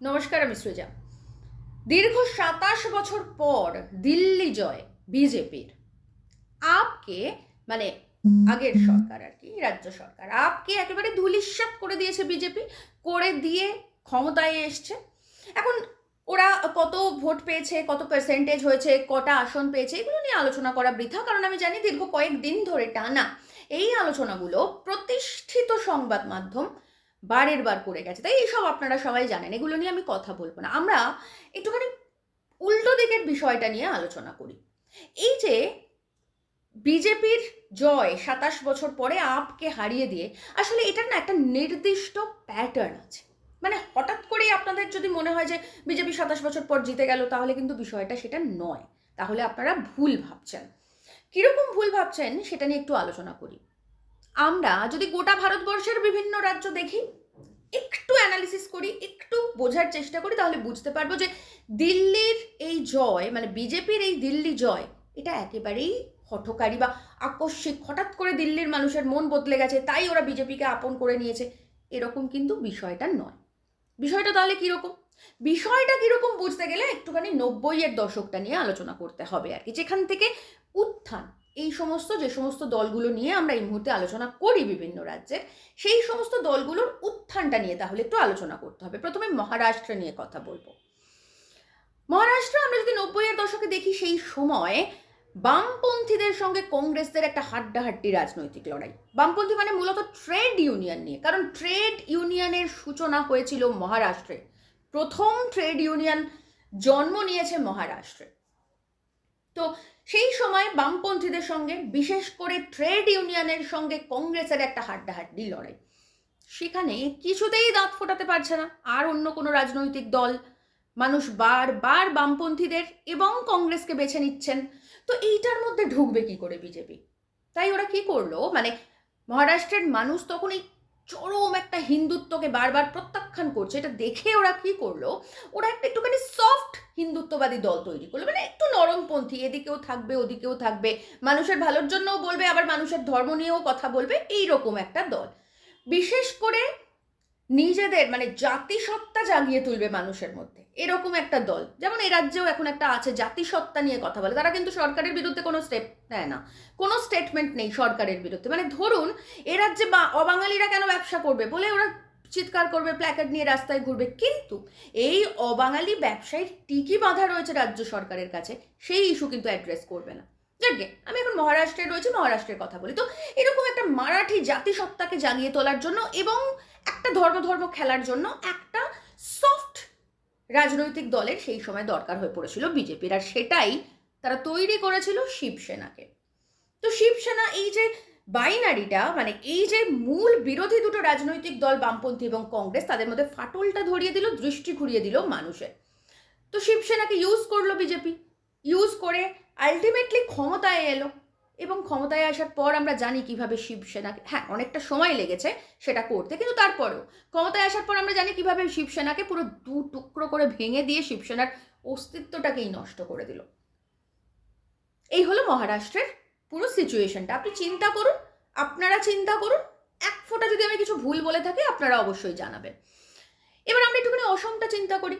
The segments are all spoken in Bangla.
নমস্কার, আমি সৃজা। দীর্ঘ সাতাশ বছর পর দিল্লি জয় বিজেপির। আপকে মানে আগের সরকার আর কি, রাজ্য সরকার, আপকে একেবারে ধুলিস্যাপ করে দিয়েছে বিজেপি, করে দিয়ে ক্ষমতায় এসছে। এখন ওরা কত ভোট পেয়েছে, কত পার্সেন্টেজ হয়েছে, কটা আসন পেয়েছে, এগুলো নিয়ে আলোচনা করা বৃথা, কারণ আমি জানি দীর্ঘ কয়েকদিন ধরে টানা এই আলোচনাগুলো প্রতিষ্ঠিত সংবাদ মাধ্যম বারের বার করে গেছে। তাই এইসব আপনারা সবাই জানেন, এগুলো নিয়ে আমি কথা বলব না। আমরা একটুখানি উল্টো দিকের বিষয়টা নিয়ে আলোচনা করি। এই যে বিজেপির জয় সাতাশ বছর পরে আপকে হারিয়ে দিয়ে, আসলে এটার না একটা নির্দিষ্ট প্যাটার্ন আছে। মানে হঠাৎ করেই আপনাদের যদি মনে হয় যে বিজেপি সাতাশ বছর পর জিতে গেল, তাহলে কিন্তু বিষয়টা সেটা নয়। তাহলে আপনারা ভুল ভাবছেন। কীরকম ভুল ভাবছেন, সেটা নিয়ে একটু আলোচনা করি। আমরা যদি গোটা ভারতবর্ষের বিভিন্ন রাজ্য দেখি, একটু অ্যানালিসিস করি, একটু বোঝার চেষ্টা করি, তাহলে বুঝতে পারব যে দিল্লির এই জয় মানে বিজেপির এই দিল্লি জয়, এটা একেবারেই হঠকারী বা আকস্মিক। হঠাৎ করে দিল্লির মানুষের মন বদলে গেছে, তাই ওরা বিজেপিকে আপন করে নিয়েছে। এরকম কিন্তু বিষয়টা নয়। বিষয়টা তাহলে কীরকম? বিষয়টা কীরকম বুঝতে গেলে একটুখানি নব্বইয়ের দশকটা নিয়ে আলোচনা করতে হবে আর কি। যেখান থেকে উত্থান। এই সমস্ত, যে সমস্ত দলগুলো নিয়ে আমরা এই মুহূর্তে আলোচনা করি বিভিন্ন রাজ্যের সেই সমস্ত দলগুলোর উত্থানটা নিয়ে তাহলে একটু আলোচনা করতে হবে। প্রথমে মহারাষ্ট্র নিয়ে কথা বলব। মহারাষ্ট্র, আমরা যদি নব্বইয়ের দশকে দেখি, সেই সময় বামপন্থীদের সঙ্গে কংগ্রেসদের একটা হাড্ডাহাড্ডি রাজনৈতিক লড়াই। বামপন্থী মানে মূলত ট্রেড ইউনিয়ন নিয়ে। কারণ ট্রেড ইউনিয়নের সূচনা হয়েছিল মহারাষ্ট্রে। প্রথম ট্রেড ইউনিয়ন জন্ম নিয়েছে মহারাষ্ট্রে। তো সেই সময় বামপন্থীদের সঙ্গে, বিশেষ করে ট্রেড ইউনিয়নের সঙ্গে কংগ্রেসের একটা হাড্ডাহাড্ডি লড়াই। সেখানে কিছুতেই দাঁত ফোটাতে পারছে না। আর অন্য কোনো রাজনৈতিক দল। মানুষ বারবার বামপন্থীদের এবং কংগ্রেসকে বেছে নিচ্ছেন। তো এইটার মধ্যে ঢুকবে কি করে বিজেপি? তাই ওরা কি করল? মানে মহারাষ্ট্রের মানুষ তখন এই চরম একটা হিন্দুত্বকে বারবার প্রত্যাখ্যান করছে, এটা দেখে ওরা কি করল? ওরা একটা একটুখানি সফট হিন্দুত্ববাদী দল তৈরি করল মানে একটু নরমপন্থী, এদিকেও থাকবে, ওদিকেও থাকবে, মানুষের ভালোর জন্যও বলবে, আবার মানুষের ধর্ম নিয়েও কথা বলবে এই রকম একটা দল। বিশেষ করে নিজেদের মানে জাতিসত্তা জাগিয়ে তুলবে মানুষের মধ্যে। এরকম একটা দল। যেমন এ রাজ্যেও এখন একটা আছে, জাতিসত্তা নিয়ে কথা বলে। তারা কিন্তু সরকারের বিরুদ্ধে কোনো স্টেপ নেয় না। কোনো স্টেটমেন্ট নেই সরকারের বিরুদ্ধে। মানে ধরুন, এ রাজ্যে বা অবাঙালিরা কেন ব্যবসা করবে বলে ওরা চিৎকার করবে প্ল্যাকার্ড নিয়ে রাস্তায় ঘুরবে। কিন্তু এই অবাঙালি ব্যবসায়ীর টিকি বাঁধা রয়েছে রাজ্য সরকারের কাছে, সেই ইস্যু কিন্তু অ্যাড্রেস করবে না। যাকে আমি এখন মহারাষ্ট্রে রয়েছি, মহারাষ্ট্রের কথা বলি। তো এরকম একটা মারাঠি জাতিসত্তাকে জাগিয়ে তোলার জন্য এবং একটা ধর্ম ধর্ম খেলার জন্য একটা সফট রাজনৈতিক দলের সেই সময় দরকার হয়ে পড়েছিল বিজেপির। আর সেটাই তারা তৈরি করেছিল শিবসেনাকে। তো শিবসেনা এই যে বাইনারিটা মানে এই যে মূল বিরোধী দুটো রাজনৈতিক দল, বামপন্থী এবং কংগ্রেস, তাদের মধ্যে ফাটলটা ধরিয়ে দিল, দৃষ্টি ঘুরিয়ে দিল মানুষের। তো শিবসেনাকে ইউজ করল বিজেপি। ইউজ করে আলটিমেটলি ক্ষমতায় এলো। এবং ক্ষমতায় আসার পর আমরা জানি কীভাবে শিবসেনাকে হ্যাঁ অনেকটা সময় লেগেছে সেটা করতে, কিন্তু তারপরেও ক্ষমতায় আসার পর আমরা জানি কীভাবে শিবসেনাকে পুরো দু টুকরো করে ভেঙে দিয়ে শিবসেনার অস্তিত্বটাকেই নষ্ট করে দিল। এই হলো মহারাষ্ট্রের পুরো সিচুয়েশনটা আপনি চিন্তা করুন, আপনারা চিন্তা করুন, এক ফোঁটা যদি আমি কিছু ভুল বলে থাকি, আপনারা অবশ্যই জানাবেন। এবার আমরা একটুখানি অসমটা চিন্তা করি।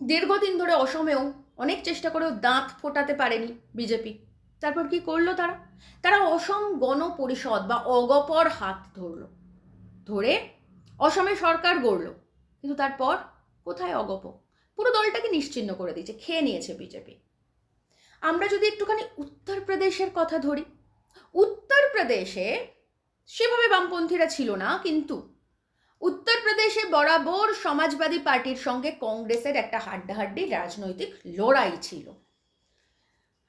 দীর্ঘদিন ধরে অসমেও অনেক চেষ্টা করেও দাঁত ফোটাতে পারেনি বিজেপি। তারপর কি করল তারা? তারা অসম গণ পরিষদ বা অগপর হাত ধরলো। ধরে অসমে সরকার গড়ল। কিন্তু তারপর কোথায় অগপ? পুরো দলটাকে নিশ্চিহ্ন করে দিয়েছে, খেয়ে নিয়েছে বিজেপি। আমরা যদি একটুখানি উত্তরপ্রদেশের কথা ধরি, উত্তরপ্রদেশে সেভাবে বামপন্থীরা ছিল না, কিন্তু উত্তরপ্রদেশে বরাবর সমাজবাদী পার্টির সঙ্গে কংগ্রেসের একটা হাড্ডাহাড্ডি রাজনৈতিক লড়াই ছিল।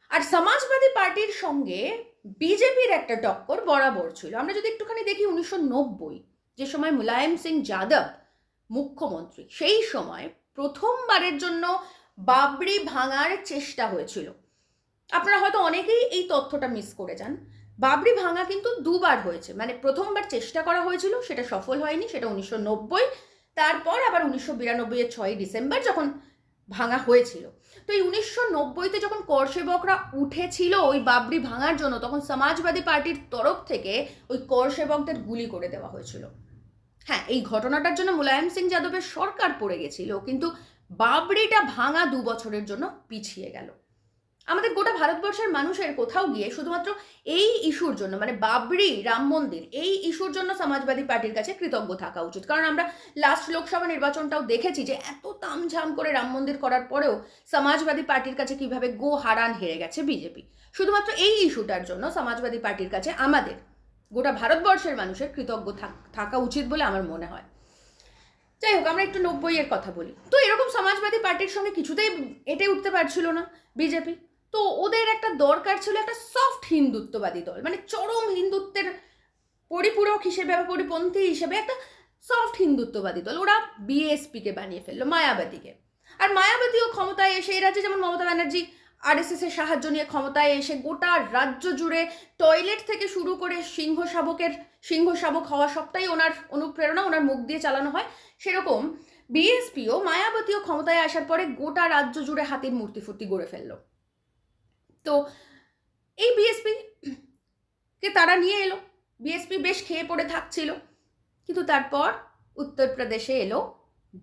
আর সমাজবাদী পার্টির সঙ্গে বিজেপির একটা টক্কর বরাবর ছিল। আমরা যদি একটুখানি দেখি উনিশশো নব্বই, যে সময় মুলায়ম সিং যাদব মুখ্যমন্ত্রী, সেই সময় প্রথমবারের জন্য বাবরি ভাঙার চেষ্টা হয়েছিল। আপনারা হয়তো অনেকেই এই তথ্যটা মিস করে যান। বাবরি ভাঙা কিন্তু দুবার হয়েছে। মানে প্রথমবার চেষ্টা করা হয়েছিল, সেটা সফল হয়নি, সেটা উনিশশো নব্বই, তারপর আবার উনিশশো বিরানব্বই এর ছয়ই ডিসেম্বর যখন ভাঙা হয়েছিল। তো এই উনিশশো নব্বইতে যখন করসেবকরা উঠেছিল ওই বাবরি ভাঙার জন্য, তখন সমাজবাদী পার্টির তরফ থেকে ওই করসেবকদের গুলি করে দেওয়া হয়েছিল। হ্যাঁ এই ঘটনাটার জন্য মুলায়ম সিং যাদবের সরকার পড়ে গেছিল, কিন্তু বাবরিটা ভাঙা দু বছরের জন্য পিছিয়ে গেল। আমাদের গোটা ভারতবর্ষের মানুষের কোথাও গিয়ে শুধুমাত্র এই ইস্যুর জন্য মানে বাবরি রাম মন্দির, এই ইস্যুর জন্য সমাজবাদী পার্টির কাছে কৃতজ্ঞ থাকা উচিত। কারণ আমরা লাস্ট লোকসভা নির্বাচনটাও দেখেছি যে এত তামঝাম করে রাম মন্দির করার পরেও সমাজবাদী পার্টির কাছে কীভাবে গো হারান হেরে গেছে বিজেপি। শুধুমাত্র এই ইস্যুটার জন্য সমাজবাদী পার্টির কাছে আমাদের গোটা ভারতবর্ষের মানুষের কৃতজ্ঞ থাক- উচিত বলে আমার মনে হয়। যাই হোক, আমরা একটু নব্বইয়ের কথা বলি। তো এরকম সমাজবাদী পার্টির সঙ্গে কিছুতেই এটে উঠতে পারছিল না বিজেপি। তো ওদের একটা দরকার ছিল একটা সফট হিন্দুত্ববাদী দল মানে চরম হিন্দুত্বের পরিপূরক হিসেবে বা পরিপন্থী হিসেবে একটা সফট হিন্দুত্ববাদী দল। ওরা বিএসপিকে বানিয়ে ফেলল মায়াবতীকে আর মায়াবতীও ক্ষমতায় এসে, এই রাজ্যে যেমন মমতা ব্যানার্জি আরএসএস এর সাহায্য নিয়ে ক্ষমতায় এসে গোটা রাজ্য জুড়ে টয়লেট থেকে শুরু করে সিংহ শাবকের, সিংহ শাবক হওয়া সবটাই ওনার অনুপ্রেরণা, ওনার মুখ দিয়ে চালানো হয়। সেরকম বিএসপিও মায়াবতীও ক্ষমতায় আসার পরে গোটা রাজ্য জুড়ে হাতির মূর্তি ফুর্তি গড়ে ফেলল। তো এই বিএসপি কে তারা নিয়ে এলো। বিএসপি বেশ খেয়ে পড়ে থাকছিল। কিন্তু তারপর উত্তরপ্রদেশে এলো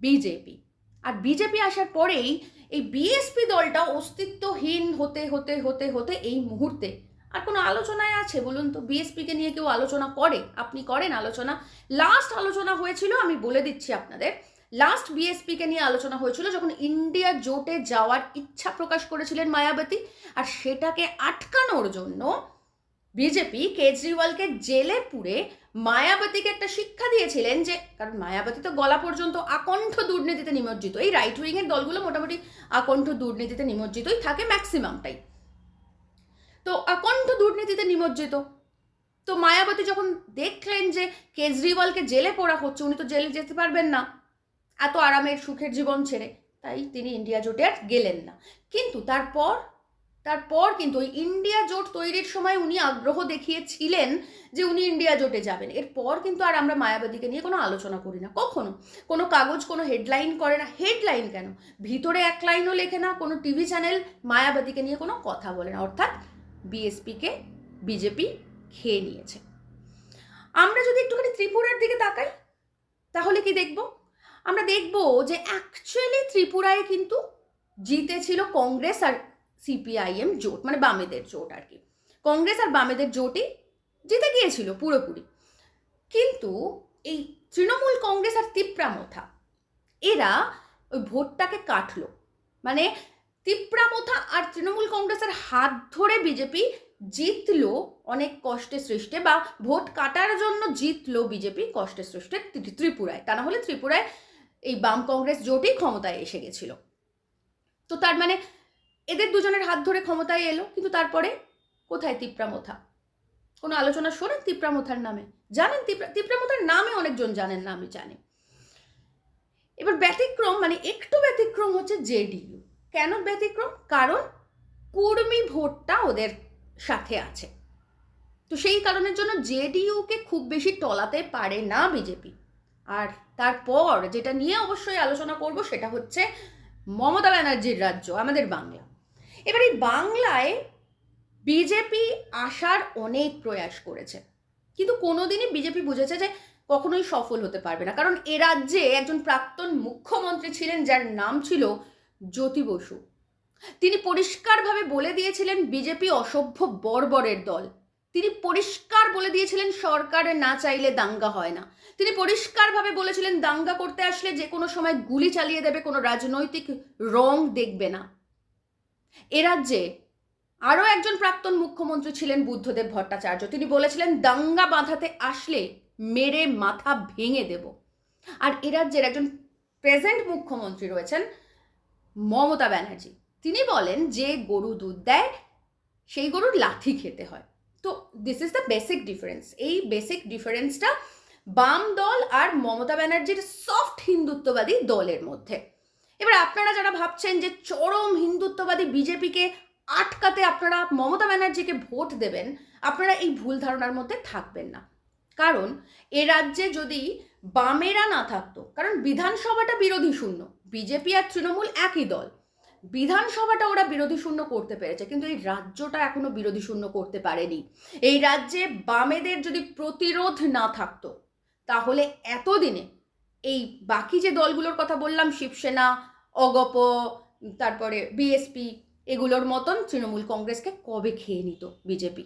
বিজেপি আর বিজেপি আসার পরেই এই বিএসপি দলটা অস্তিত্বহীন হতে হতে হতে হতে এই মুহূর্তে আর কোনো আলোচনায় আছে বলুন তো? বিএসপিকে নিয়ে কেউ আলোচনা করে? আপনি করেন আলোচনা? লাস্ট আলোচনা হয়েছিল, আমি বলে দিচ্ছি আপনাদের লাস্ট বিএসপিকে নিয়ে আলোচনা হয়েছিল যখন ইন্ডিয়া জোটে যাওয়ার ইচ্ছা প্রকাশ করেছিলেন মায়াবতী। আর সেটাকে আটকানোর জন্য বিজেপি কেজরিওয়ালকে জেলে পুরে মায়াবতীকে একটা শিক্ষা দিয়েছিলেন যে, কারণ মায়াবতী তো গলা পর্যন্ত আকণ্ঠ দুর্নীতিতে নিমজ্জিত। এই রাইট উইং এর দলগুলো মোটামুটি আকণ্ঠ দুর্নীতিতে নিমজ্জিতই থাকে ম্যাক্সিমামটাই তো আকণ্ঠ দুর্নীতিতে নিমজ্জিত। তো মায়াবতী যখন দেখলেন যে কেজরিওয়ালকে জেলে পড়া হচ্ছে, উনি তো জেলে যেতে পারবেন না। এত আরামের সুখের জীবন ছেড়ে, তাই তিনি ইন্ডিয়া জোটে আর গেলেন না। কিন্তু তারপর তারপর কিন্তু ওই ইন্ডিয়া জোট তৈরির সময় উনি আগ্রহ দেখিয়েছিলেন যে উনি ইন্ডিয়া জোটে যাবেন। এরপর কিন্তু আর আমরা মায়াবতীকে নিয়ে কোনো আলোচনা করি না। কখনো কোনো কাগজ, কোনো হেডলাইন করে না। হেডলাইন কেন? ভিতরে এক লাইনও লেখে না, কোনো টিভি চ্যানেল মায়াবতীকে নিয়ে কোনো কথা বলে না। অর্থাৎ বিএসপিকে বিজেপি খেয়ে নিয়েছে। আমরা যদি একটুখানি ত্রিপুরার দিকে তাকাই, তাহলে কি দেখব? আমরা দেখব যে অ্যাকচুয়ালি ত্রিপুরায় কিন্তু জিতেছিল কংগ্রেস আর সিপিআইএম জোট মানে বামেদের জোট আর কি। কংগ্রেস আর বামেদের জোটই জিতে গিয়েছিল পুরোপুরি। কিন্তু এই তৃণমূল কংগ্রেস আর তিপ্রামথা, এরা ওই ভোটটাকে কাটলো। মানে তিপ্রামথা আর তৃণমূল কংগ্রেসের হাত ধরে বিজেপি জিতলো অনেক কষ্টে সৃষ্টে বা ভোট কাটার জন্য জিতলো বিজেপি কষ্টে সৃষ্টে ত্রি- ত্রিপুরায়। তা না হলে ত্রিপুরায় এই বাম কংগ্রেস জোটই ক্ষমতায় এসে গেছিল। তো তার মানে এদের দুজনের হাত ধরে ক্ষমতায় এলো, কিন্তু তারপরে কোথায় তিপ্রামথা? কোনো আলোচনা শোনেন তিপ্রামথার নামে? জানেন তিপ্রা তিপ্রামথার নামে অনেকজন জানেন না আমি জানি। এবার ব্যতিক্রম মানে একটু ব্যতিক্রম হচ্ছে জেডিইউ। কেন ব্যতিক্রম? কারণ কর্মী ভোটটা ওদের সাথে আছে। তো সেই কারণের জন্য জেডিইউকে খুব বেশি টলাতে পারে না বিজেপি। আর তারপর যেটা নিয়ে অবশ্যই আলোচনা করব সেটা হচ্ছে মমতা ব্যানার্জির রাজ্য, আমাদের বাংলা। এবার এই বাংলায় বিজেপি আসার অনেক প্রয়াস করেছে। কিন্তু কোনোদিনই বিজেপি বুঝেছে যে কখনোই সফল হতে পারবে না। কারণ এ রাজ্যে একজন প্রাক্তন মুখ্যমন্ত্রী ছিলেন, যার নাম ছিল জ্যোতি বসু। তিনি পরিষ্কারভাবে বলে দিয়েছিলেন, বিজেপি অসভ্য বর্বরের দল। তিনি পরিষ্কার বলে দিয়েছিলেন, সরকার না চাইলে দাঙ্গা হয় না। তিনি পরিষ্কারভাবে বলেছিলেন, দাঙ্গা করতে আসলে যে কোনো সময় গুলি চালিয়ে দেবে, কোনো রাজনৈতিক রং দেখবে না। এ রাজ্যে আরও একজন প্রাক্তন মুখ্যমন্ত্রী ছিলেন বুদ্ধদেব ভট্টাচার্য। তিনি বলেছিলেন, দাঙ্গা বাঁধাতে আসলে মেরে মাথা ভেঙে দেব। আর এ রাজ্যের একজন প্রেজেন্ট মুখ্যমন্ত্রী রয়েছেন মমতা ব্যানার্জি। তিনি বলেন, যে গরু দুধ দেয়, সেই গরুর লাথি খেতে হয়। তো this is the basic difference এই বেসিক ডিফারেন্সটা বাম দল আর মমতা ব্যানার্জির সফট হিন্দুত্ববাদী দলের মধ্যে। এবার আপনারা যারা ভাবছেন যে চরম হিন্দুত্ববাদী বিজেপিকে আটকাতে আপনারা মমতা ব্যানার্জিকে ভোট দেবেন, আপনারা এই ভুল ধারণার মধ্যে থাকবেন না। কারণ এ রাজ্যে যদি বামেরা না থাকতো, কারণ বিধানসভাটা বিরোধী শূন্য, বিজেপি আর তৃণমূল একই দল বিধানসভাটা ওরা বিরোধী শূন্য করতে পেরেছে, কিন্তু এই রাজ্যটা এখনও বিরোধী শূন্য করতে পারেনি। এই রাজ্যে বামেদের যদি প্রতিরোধ না থাকতো, তাহলে এতদিনে এই বাকি যে দলগুলোর কথা বললাম, শিবসেনা, অগপ, তারপরে বিএসপি, এগুলোর মতন তৃণমূল কংগ্রেসকে কবে খেয়ে নিত বিজেপি?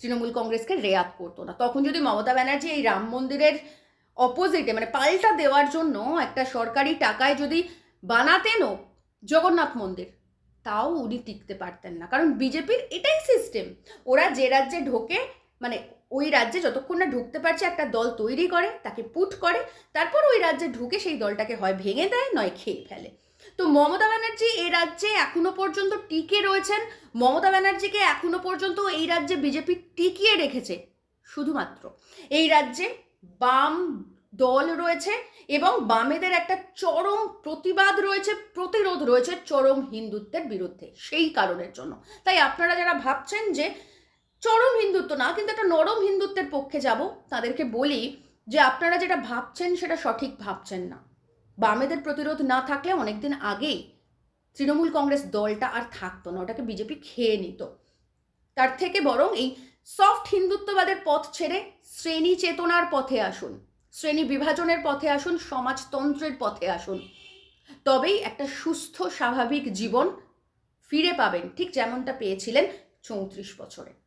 তৃণমূল কংগ্রেসকে রেয়াত করতো না। তখন যদি মমতা ব্যানার্জি এই রাম মন্দিরের অপোজিটে মানে পাল্টা দেওয়ার জন্য একটা সরকারি টাকায় যদি বানাতেনও জগন্নাথ মন্দির। তাও উনি টিকতে পারতেন না। কারণ বিজেপির এটাই সিস্টেম ওরা যে রাজ্যে ঢোকে মানে ওই রাজ্যে যতক্ষণ না ঢুকতে পারছে, একটা দল তৈরি করে, তাকে পুট করে, তারপর ওই রাজ্যে ঢুকে সেই দলটাকে হয় ভেঙে দেয়, নয় খেয়ে ফেলে। তো মমতা ব্যানার্জি এই রাজ্যে এখনও পর্যন্ত টিকে রয়েছেন। মমতা ব্যানার্জিকে এখনও পর্যন্ত এই রাজ্যে বিজেপি টিকিয়ে রেখেছে। শুধুমাত্র। এই রাজ্যে বাম দল রয়েছে এবং বামেদের একটা চরম প্রতিবাদ রয়েছে, প্রতিরোধ রয়েছে চরম হিন্দুত্বের বিরুদ্ধে, সেই কারণের জন্য। তাই আপনারা যারা ভাবছেন যে চরম হিন্দুত্ব না, কিন্তু একটা নরম হিন্দুত্বের পক্ষে যাব, তাদেরকে বলি যে আপনারা যেটা ভাবছেন সেটা সঠিক ভাবছেন না। বামেদের প্রতিরোধ না থাকলে অনেকদিন আগেই তৃণমূল কংগ্রেস দলটা আর থাকতো না, ওটাকে বিজেপি খেয়ে নিত। তার থেকে বরং এই সফট হিন্দুত্ববাদের পথ ছেড়ে শ্রেণি চেতনার পথে আসুন। শ্রেণি বিভাজনের পথে আসুন, সমাজতন্ত্রের পথে আসুন। তবেই একটা সুস্থ, স্বাভাবিক জীবন ফিরে পাবেন, ঠিক যেমনটা পেয়েছিলেন চৌত্রিশ বছরে।